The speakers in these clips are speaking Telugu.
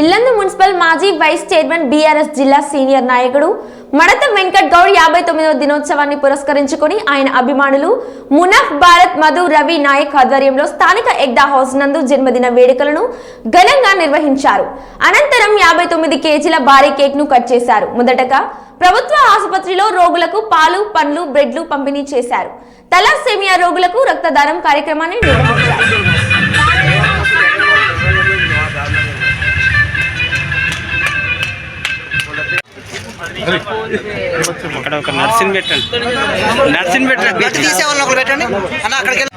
ఇల్లందు మున్సిపల్ మాజీ వైస్ చైర్మన్ బీఆర్ఎస్ జిల్లా సీనియర్ నాయకుడు మడత వెంకట్ గౌడ్ యాభై తొమ్మిదవ దినోత్సవాన్ని పురస్కరించుకుని ఆయన అభిమానులు మునఫ్ భారత్ మధు రవి నాయక్ ఆధ్వర్యంలో స్థానిక ఎగ్దా హౌస్ నందు జన్మదిన వేడుకలను ఘనంగా నిర్వహించారు. అనంతరం యాభై తొమ్మిది కేజీల భారీ కేక్ను కట్ చేశారు. మొదటగా ప్రభుత్వ ఆసుపత్రిలో రోగులకు పాలు పండ్లు బ్రెడ్లు పంపిణీ చేశారు. తలాసేమియా రోగులకు రక్తదానం కార్యక్రమాన్ని నిర్వహించారు. అక్కడ ఒక నర్సింగ్ పెట్టండి నర్సింగ్ పెట్టండి తీసే వాళ్ళని ఒకరు పెట్టండి. అన్న అక్కడికి వెళ్ళి.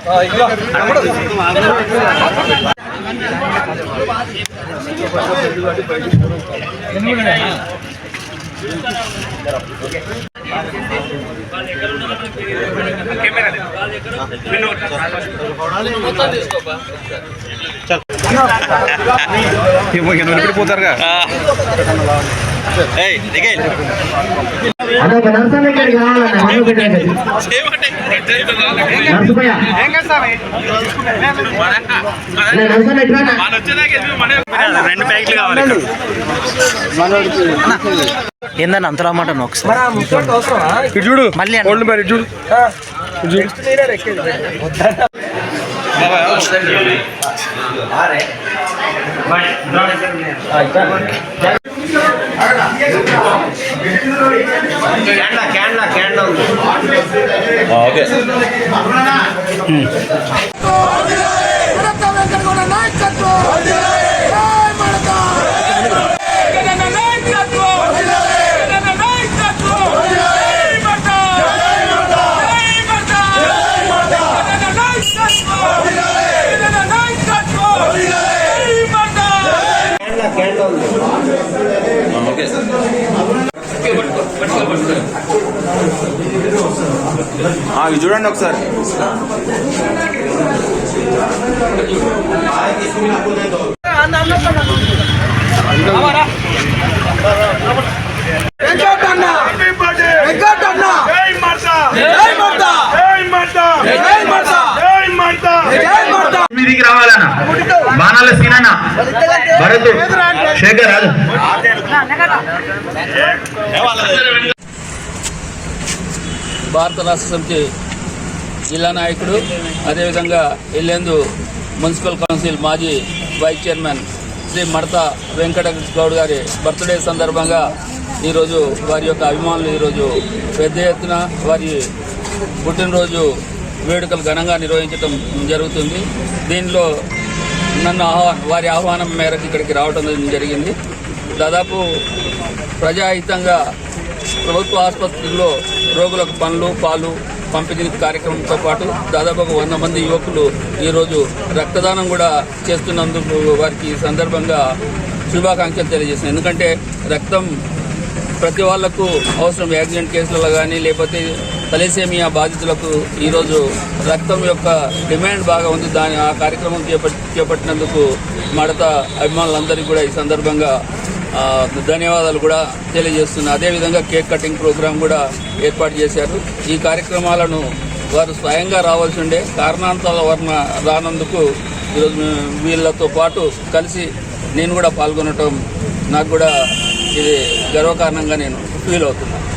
పోతారుగా. ఏయ్ దిగే అదొక నర్సన్న రెండు ప్యాకెట్లు కావాలి. ఏందన్న అంతలో మాట ఒకసారి? ఇటు చూడు. మళ్ళీ అన్న. ఓల్డ్ మరి ఇటు చూడు ఇటు చూడు ఓకే. అవి చూడండి ఒకసారి. మీదికి రావాలన్నా. బాణాల సీనన్న. భరత్ శేఖర్ రాజు భారత రాష్ట్ర సమితి జిల్లా నాయకుడు అదేవిధంగా ఎల్లేందు మున్సిపల్ కౌన్సిల్ మాజీ వైస్ చైర్మన్ శ్రీ మడత వెంకట గౌడ్ గారి బర్త్డే సందర్భంగా ఈరోజు వారి యొక్క అభిమానులు ఈరోజు పెద్ద ఎత్తున వారి పుట్టినరోజు వేడుకలు ఘనంగా నిర్వహించడం జరుగుతుంది. దీనిలో నన్ను ఆహ్వా వారి ఆహ్వానం మేరకు ఇక్కడికి రావడం జరిగింది. దాదాపు ప్రజాహితంగా ప్రభుత్వ ఆసుపత్రుల్లో రోగులకు పండ్లు పాలు పంపిణీ కార్యక్రమంతో పాటు దాదాపు ఒక వంద మంది యువకులు ఈరోజు రక్తదానం కూడా చేస్తున్నందుకు వారికి ఈ సందర్భంగా శుభాకాంక్షలు తెలియజేస్తున్నాను. ఎందుకంటే రక్తం ప్రతి వాళ్ళకు అవసరం. యాక్సిడెంట్ కేసులలో కానీ లేకపోతే తలేసేమియా బాధితులకు ఈరోజు రక్తం యొక్క డిమాండ్ బాగా ఉంది. దాని ఆ కార్యక్రమం చేపట్టినందుకు మడత అభిమానులందరికీ కూడా ఈ సందర్భంగా ధన్యవాదాలు కూడా తెలియజేస్తున్నా. అదేవిధంగా కేక్ కటింగ్ ప్రోగ్రాం కూడా ఏర్పాటు చేశారు. ఈ కార్యక్రమాలను వారు స్వయంగా రావాల్సి ఉండే కారణాంతాల వలన రానందుకు ఈరోజు వీళ్ళతో పాటు కలిసి నేను కూడా పాల్గొనటం నాకు కూడా ఇది గర్వకారణంగా నేను ఫీల్ అవుతున్నాను